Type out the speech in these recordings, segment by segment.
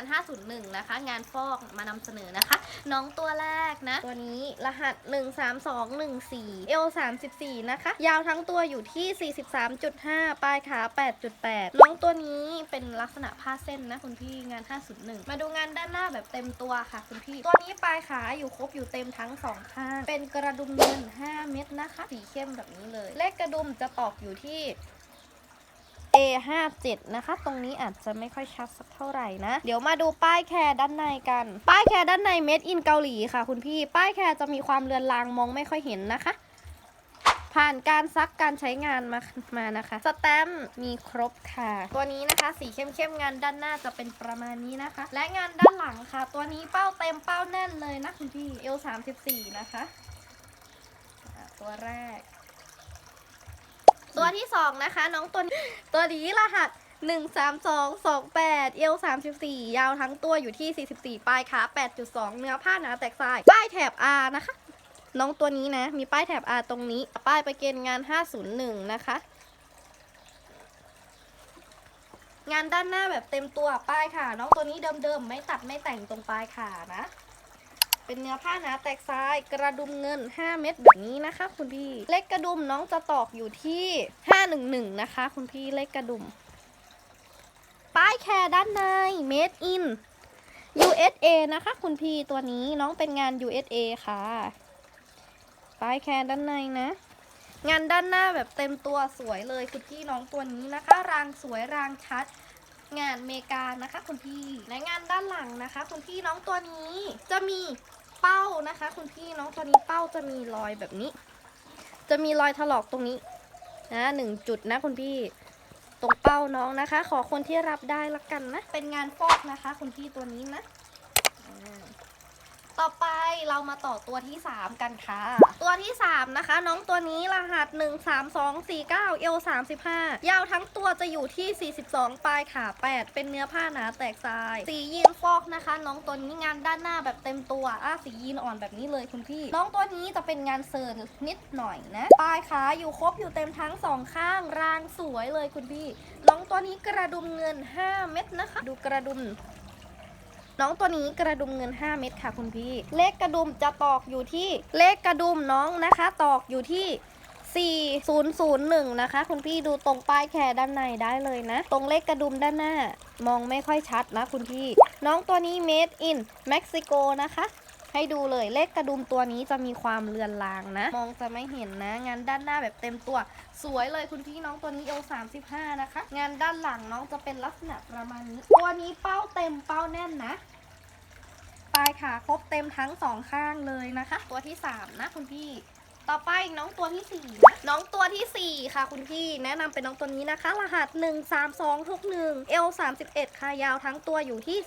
าน 501 นะคะ งานฟอกมานำเสนอนะคะ น้องตัวแรกนะ ตัวนี้รหัส 13214 เอล34 นะคะ ยาวทั้งตัวอยู่ที่ 43.5 ปลายขา 8.8 น้องตัวนี้เป็นลักษณะผ้าเส้นนะคุณพี่งาน 501 มาดูงานด้านหน้าแบบเต็มตัวค่ะคุณพี่ ตัวนี้ปลายขาอยู่ครบอยู่เต็มทั้งสองข้าง เป็นกระดุมเงิน 5 เม็ดนะคะ สีเข้มแบบนี้เลย เลขกระดุมจะตอกอยู่ที่ A57 นะคะ ตรงนี้อาจจะไม่ค่อยชัดสักเท่าไหร่นะ เดี๋ยวมาดูป้ายแคร์ด้านในกัน ป้ายแคร์ด้านในเม็ดอินเกาหลีค่ะ คุณพี่ ป้ายแคร์จะมีความเลือนลางมองไม่ค่อยเห็นนะคะ ผ่านการซักการใช้งานมามานะคะ สแตมป์มีครบค่ะ ตัวนี้นะคะ สีเข้มๆงานด้านหน้าจะเป็นประมาณนี้นะคะ และงานด้านหลังค่ะ ตัวนี้เป้าเต็มเป้าแน่นเลยนะคุณพี่ L34 นะคะอะตัวแรก ตัวที่สองนะคะ น้องตัวตัวนี้รหัส1 3 2 2 8เอว34ยาวทั้งตัวอยู่ที่44ปลายขา8.2เนื้อผ้าหนาแตกทราย ป้ายแถบ R นะคะ น้องตัวนี้นะ มีป้ายแถบ R ตรงนี้ ป้ายไปเกณฑ์งาน501นะคะ งานด้านหน้าแบบเต็มตัวป้ายค่ะ น้องตัวนี้เดิมๆ ไม่ตัดไม่แต่งตรงปลายขานะ เป็นเนื้อผ้าหนาแตกทรายกระดุมเงิน 5 เม็ดแบบนี้นะคะ คุณพี่ เลขกระดุมน้องจะตอกอยู่ที่ 511 นะคะ คุณพี่เลขกระดุม ป้ายแคร์ด้านใน made in USA นะคะ คุณพี่ตัวนี้น้องเป็นงาน USA ค่ะ ป้ายแคร์ด้านในนะงานด้านหน้าแบบเต็มตัวสวยเลยคุณพี่น้องตัวนี้นะคะ รางสวยรางชัด งานเมกานะคะ คุณพี่และงานด้านหลังนะคะ คุณพี่น้องตัวนี้จะมี เป้านะคะ คุณพี่น้องตัวนี้เป้าจะมีรอยแบบนี้ จะมีรอยถลอกตรงนี้นะหนึ่งจุดนะคุณพี่ตรงเป้าน้องนะคะ ขอคนที่รับได้ละกันนะ เป็นงานฟอกนะคะ คุณพี่ตัวนี้นะ ต่อไปเรามาต่อตัวที่ 3 กันค่ะ ตัวที่ 3 นะคะ น้องตัวนี้รหัส 1 3 2 4 9เอล35 ยาวทั้งตัวจะอยู่ที่ 42 ปลายขา 8 เป็นเนื้อผ้าหนาแตกทราย สียีนฟอกนะคะ น้องตัวนี้งานด้านหน้าแบบเต็มตัวอะสียีนอ่อนแบบนี้เลยคุณพี่ น้องตัวนี้จะเป็นงานเซิร์นนิดหน่อยนะ ปลายขาอยู่ครบอยู่เต็มทั้งสองข้าง รางสวยเลยคุณพี่ น้องตัวนี้กระดุมเงิน 5 เม็ดนะคะ ดูกระดุม น้องตัวนี้กระดุมเงิน 5 เม็ดค่ะคุณพี่ เลขกระดุมจะตอกอยู่ที่เลขกระดุมน้องนะคะ ตอกอยู่ที่4001 นะคะ คุณพี่ดูตรงป้ายแคร์ด้านในได้เลยนะ ตรงเลขกระดุมด้านหน้ามองไม่ค่อยชัดนะคุณพี่ น้องตัวนี้ made in Mexico นะคะ ให้ดูเลยเลขกระดุมตัวนี้จะมีความเลือนลางนะ มองจะไม่เห็นนะ งานด้านหน้าแบบเต็มตัว สวยเลยคุณพี่น้องตัวนี้เอล35 นะคะ งานด้านหลังน้องจะเป็นลักษณะประมาณนี้ ตัวนี้เป้าเต็มเป้าแน่นนะายขาครบเต็มทั้งสองข้างเลยนะคะ ตัวที่3นะคุณพี่ ต่อไปน้องตัวที่4นะน้องตัวทีสี่4ค่ะคุณพี่ แนะนำเป็นน้องตัวนี้นะคะ รหัส1 3 2 6 1 L 31ค่ะยาวทั้งตัวอยู่ที่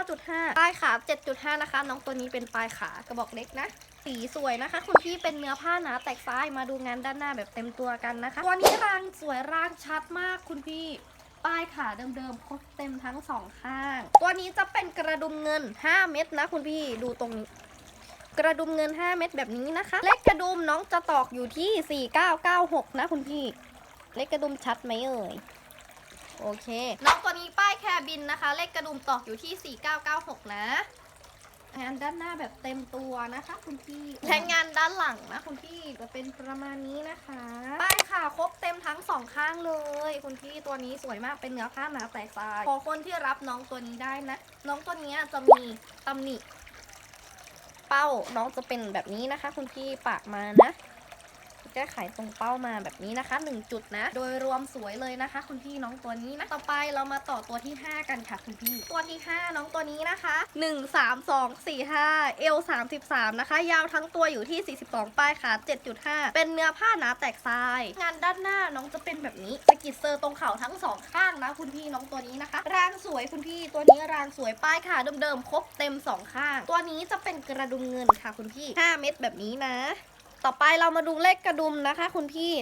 39.5ปลายขา7.5นะคะ น้องตัวนี้เป็นปลายขากระบอกเล็กนะ สีสวยนะคะ คุณพี่เป็นเนื้อผ้าหนาแตกซ้ายมาดูงานด้านหน้าแบบเต็มตัวกันนะคะ ตัวนี้รางสวยรางชัดมากคุณพี่ ป้ายขาเดิมๆครบเต็มทั้งสองข้าง ตัวนี้จะเป็นกระดุมเงิน 5 เม็ดนะคุณพี่ดูตรงนี้ กระดุมเงิน 5 เม็ดแบบนี้นะคะ เลขกระดุมน้องจะตอกอยู่ที่ 4996 นะคุณพี่ เลขกระดุมชัดไหมเอ่ยโอเค น้องตัวนี้ป้ายแคบินนะคะ เลขกระดุมตอกอยู่ที่ 4996 นะ งานด้านหน้าแบบเต็มตัวนะคะ คุณพี่และงานด้านหลังนะ คุณพี่จะเป็นประมาณนี้นะคะป้ายขาครบเต็มทั้งสองข้างเลย คุณพี่ตัวนี้สวยมากเป็นเนื้อผ้าหนาแตกทรายขอคนที่รับน้องตัวนี้ได้นะ น้องตัวนี้จะมีตำหนิเป้าน้องจะเป็นแบบนี้นะคะ คุณพี่ปากมานะ แก้ไขตรงเป้ามาแบบนี้นะคะหนึ่งจุดนะ โดยรวมสวยเลยนะคะ คุณพี่น้องตัวนี้นะต่อไปเรามาต่อตัวที่ 5 กันค่ะคุณพี่ตัวที่ 5 น้องตัวนี้นะคะ 1 3 2 4 5เอล33 นะคะ ยาวทั้งตัวอยู่ที่ 42 ปลายขา7.5 เป็นเนื้อผ้าหนาแตกทราย งานด้านหน้าน้องจะเป็นแบบนี้สะกิดเซอร์ตรงเข่าทั้งสองข้างนะคุณพี่น้องตัวนี้นะคะรางสวยคุณพี่ตัวนี้รางสวยป้ายขาเดิมๆครบเต็มสองข้าง ตัวนี้จะเป็นกระดุมเงินค่ะคุณพี่ 5 เม็ดแบบนี้นะ ต่อไปเรามาดูเลขกระดุมนะคะ คุณพี่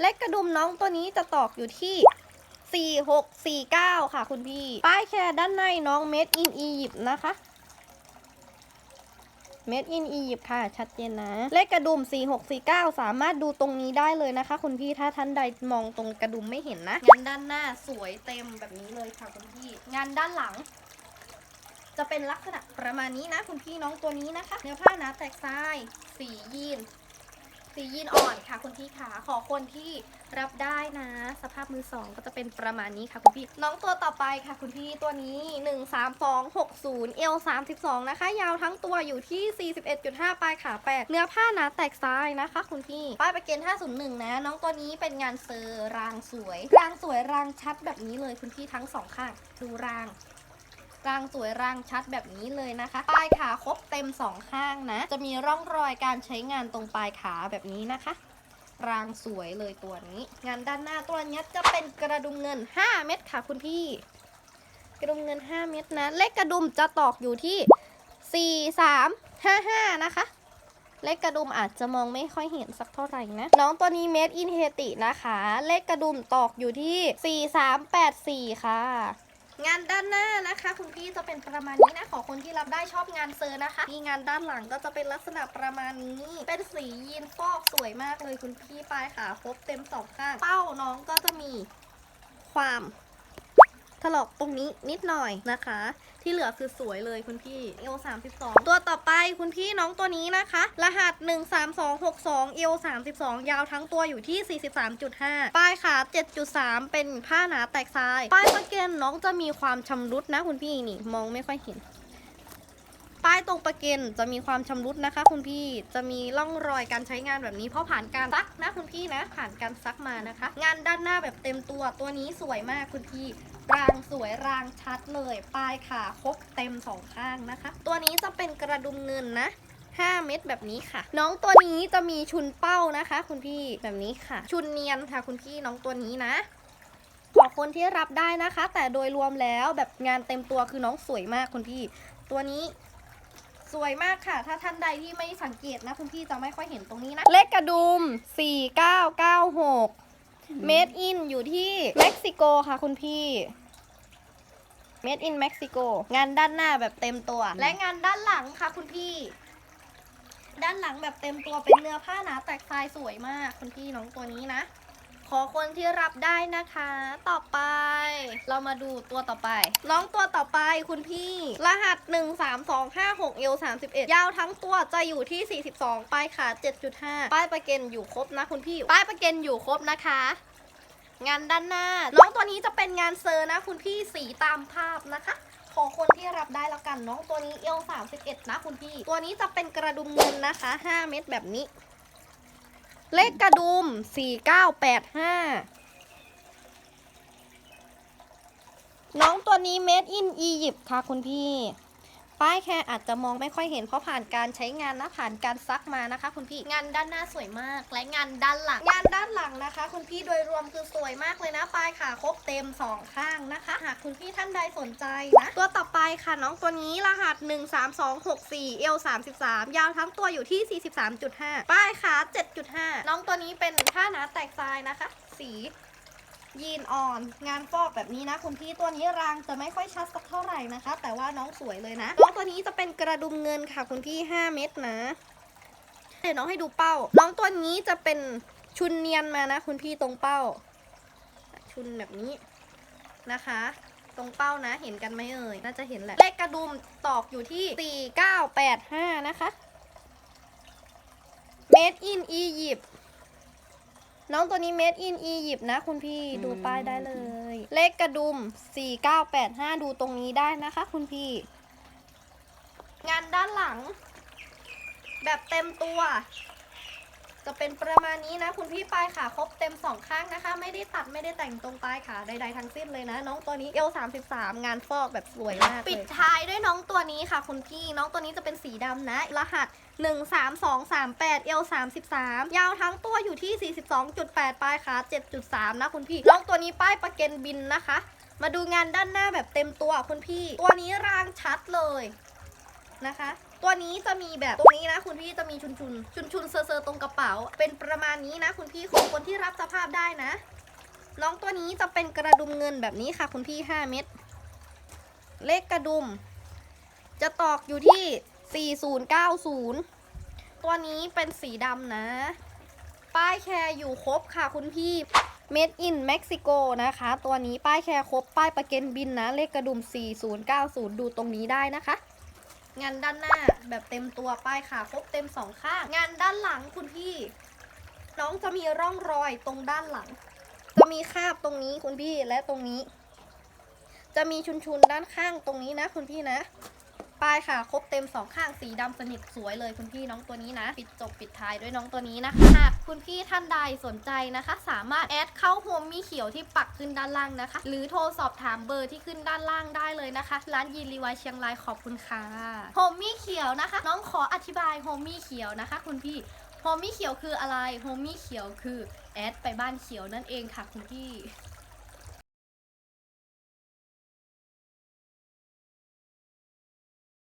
เลขกระดุมน้องตัวนี้จะตอกอยู่ที่ 4649 ค่ะ คุณพี่ ป้ายแคร์ด้านในน้อง Made in Egypt นะคะ Made in Egypt ค่ะ ชัดเจนนะ เลขกระดุม 4649 สามารถดูตรงนี้ได้เลยนะคะ คุณพี่ถ้าท่านใดมองตรงกระดุมไม่เห็นนะ งานด้านหน้าสวยเต็มแบบนี้เลยค่ะคุณพี่ งานด้านหลัง จะเป็นลักษณะประมาณนี้นะ คุณพี่น้องตัวนี้นะคะ เนื้อผ้านาแตกทราย สียีน สียีนอ่อนค่ะคุณพี่ขาขอคนที่รับได้นะ สภาพมือสองก็จะเป็นประมาณนี้ค่ะคุณพี่ น้องตัวต่อไปค่ะคุณพี่ตัวนี้ 1 3 2 6 0 เอล32 นะคะ ยาวทั้งตัวอยู่ที่ 41.5 ปลายขาแปดเนื้อผ้าหนาแตกทรายนะคะ คุณพี่ป้ายประเกณฑ์501 นะ น้องตัวนี้เป็นงานเซอร์รางสวย รางสวยรางชัดแบบนี้เลยคุณพี่ทั้งสองข้างดูราง รางสวยร่างชัดแบบนี้เลยนะคะ ปลายขาครบเต็มสองข้างนะ จะมีร่องรอยการใช้งานตรงปลายขาแบบนี้นะคะรางสวยเลยตัวนี้ งานด้านหน้าตัวนี้จะเป็นกระดุมเงิน 5 เม็ดค่ะคุณพี่ กระดุมเงิน 5 เม็ดนะ เลขกระดุมจะตอกอยู่ที่ 4 3 5 5 นะคะ เลขกระดุมอาจจะมองไม่ค่อยเห็นสักเท่าไหร่นะ น้องตัวนี้เมดอินเฮตินะคะ เลขกระดุมตอกอยู่ที่ 4384 ค่ะ งานด้านหน้านะคะ คุณพี่จะเป็นประมาณนี้นะขอคนที่รับได้ชอบงานเซอร์นะคะมีงานด้านหลังก็จะเป็นลักษณะประมาณนี้ เป็นสียีนฟอกสวยมากเลยคุณพี่ปลายขาครบเต็มสองข้าง เป้าน้องก็จะมีความ ถลอกตรงนี้นิดหน่อยนะคะ ที่เหลือคือสวยเลยคุณพี่เอล32ตัวต่อไปคุณพี่น้องตัวนี้นะคะ รหัส13262เอล32ยาวทั้งตัวอยู่ที่43.5ป้ายขา7.3เป็นผ้าหนาแตกทราย ป้ายสะเกนน้องจะมีความชำรุดนะคุณพี่นี่มองไม่ค่อยเห็น ป้ายตรงประเกนจะมีความชำรุดนะคะ คุณพี่จะมีร่องรอยการใช้งานแบบนี้เพราะผ่านการซักนะคุณพี่นะ ผ่านการซักมานะคะ งานด้านหน้าแบบเต็มตัวตัวนี้สวยมากคุณพี่รางสวยรางชัดเลย ปลายขาครบเต็มสองข้างนะคะ ตัวนี้จะเป็นกระดุมเงินนะ5 เม็ดแบบนี้ค่ะ น้องตัวนี้จะมีชุนเป้านะคะ คุณพี่แบบนี้ค่ะ ชุนเนียนค่ะ คุณพี่น้องตัวนี้นะขอคนที่รับได้นะคะ แต่โดยรวมแล้วแบบงานเต็มตัวคือน้องสวยมากคุณพี่ ตัวนี้ สวยมากค่ะ ถ้าท่านใดที่ไม่สังเกตนะคุณพี่จะไม่ค่อยเห็นตรงนี้นะ เลขกระดุม 4996เมดอินอยู่ที่เม็กซิโกค่ะคุณพี่เมดอินเม็กซิโกงานด้านหน้าแบบเต็มตัว และงานด้านหลังค่ะคุณพี่ ด้านหลังแบบเต็มตัวเป็นเนื้อผ้าหนาแตกทรายสวยมากคุณพี่น้องตัวนี้นะ ขอคนที่รับได้นะคะ ต่อไป เรามาดูตัวต่อไป น้องตัวต่อไปคุณพี่ รหัส 1 3 2 5 6เอล31 ยาวทั้งตัวจะอยู่ที่ 42 ปลายขา 7.5 ป้ายประเกนอยู่ครบนะคุณพี่ ป้ายประเกนอยู่ครบนะคะงานด้านหน้า น้องตัวนี้จะเป็นงานเซอร์นะ คุณพี่สีตามภาพนะคะ ขอคนที่รับได้แล้วกันน้องตัวนี้เอล31 นะคุณพี่ ตัวนี้จะเป็นกระดุมเงินนะคะ 5 เม็ดแบบนี้ เลขกระดุม 4985 น้องตัวนี้ made in Egypt ค่ะคุณพี่ ป้ายแค่อาจจะมองไม่ค่อยเห็นเพราะผ่านการใช้งานนะผ่านการซักมานะคะ คุณพี่งานด้านหน้าสวยมาก และงานด้านหลัง งานด้านหลังนะคะ คุณพี่โดยรวมคือสวยมากเลยนะป้ายขาครบเต็มสองข้างนะคะหากคุณพี่ท่านใดสนใจนะตัวต่อไปค่ะน้องตัวนี้รหัส 13264เอล33 ยาวทั้งตัวอยู่ที่ 43.5 ป้ายขา7.5 น้องตัวนี้เป็นผ้าหนาแตกทรายนะคะ สี ยีนอ่อน งานฟอกแบบนี้นะ คุณพี่ตัวนี้รางจะไม่ค่อยชัดสักเท่าไหร่นะคะ แต่ว่าน้องสวยเลยนะ น้องตัวนี้จะเป็นกระดุมเงินค่ะ คุณพี่ 5 เม็ดนะ เดี๋ยวน้องให้ดูเป้า น้องตัวนี้จะเป็นชุนเนียนมานะ คุณพี่ตรงเป้า ชุนแบบนี้นะคะ ตรงเป้านะ เห็นกันไหมเอ่ย น่าจะเห็นแหละ เลขกระดุมตอกอยู่ที่ 4985 นะคะ Made in Egypt น้องตัวนี้ Made in Egypt นะคุณพี่ดูป้ายได้เลย เลขกระดุม 4985 ดูตรงนี้ได้นะคะ คุณพี่ งานด้านหลัง แบบเต็มตัว จะเป็นประมาณนี้นะ คุณพี่ปลายขาครบเต็มสองข้างนะคะ ไม่ได้ตัดไม่ได้แต่งตรงปลายขาใดๆทั้งสิ้นเลยนะ น้องตัวนี้เอล33 งานฟอกแบบสวยมากเลยปิดท้ายด้วยน้องตัวนี้ค่ะ คุณพี่น้องตัวนี้จะเป็นสีดำนะ รหัส 13238 เอล33 ยาวทั้งตัวอยู่ที่ 42.8 ปลายขา 7.3 นะคุณพี่น้องตัวนี้ป้ายประเกนบินนะคะ มาดูงานด้านหน้าแบบเต็มตัวคุณพี่ ตัวนี้รางชัดเลยนะคะ ตัวนี้จะมีแบบตรงนี้นะคุณพี่จะมีชุนชุนชุนชุนเซอร์เซอตรงกระเป๋า เป็นประมาณนี้นะ คุณพี่ของคนที่รับสภาพได้นะ น้องตัวนี้จะเป็นกระดุมเงินแบบนี้ค่ะ คุณพี่ 5 เม็ดเลขกระดุม จะตอกอยู่ที่ 4090 ตัวนี้เป็นสีดำนะ ป้ายแคร์อยู่ครบค่ะคุณพี่ Made in Mexico นะคะ ตัวนี้ป้ายแคร์ครบ ป้ายประกันบินนะ เลขกระดุม 4090 ดูตรงนี้ได้นะคะ งานด้านหน้าแบบเต็มตัวป้ายขาครบเต็มสองข้าง งานด้านหลังคุณพี่ น้องจะมีร่องรอยตรงด้านหลัง จะมีคราบตรงนี้คุณพี่และตรงนี้ จะมีชุนๆด้านข้างตรงนี้นะคุณพี่นะ ไปค่ะ ครบเต็มสองข้างสีดำสนิทสวยเลยคุณพี่น้องตัวนี้นะ ปิดจบปิดท้ายด้วยน้องตัวนี้นะคะหากคุณพี่ท่านใดสนใจนะคะ สามารถแอดเข้าโฮมมี่เขียวที่ปักขึ้นด้านล่างนะคะ หรือโทรสอบถามเบอร์ที่ขึ้นด้านล่างได้เลยนะคะ ร้านยีนรีวายเชียงรายขอบคุณค่ะโฮมมี่เขียวนะคะ น้องขออธิบายโฮมมี่เขียวนะคะ คุณพี่โฮมมี่เขียวคืออะไรโฮมมี่เขียวคือแอดไปบ้านเขียวนั่นเองค่ะคุณพี่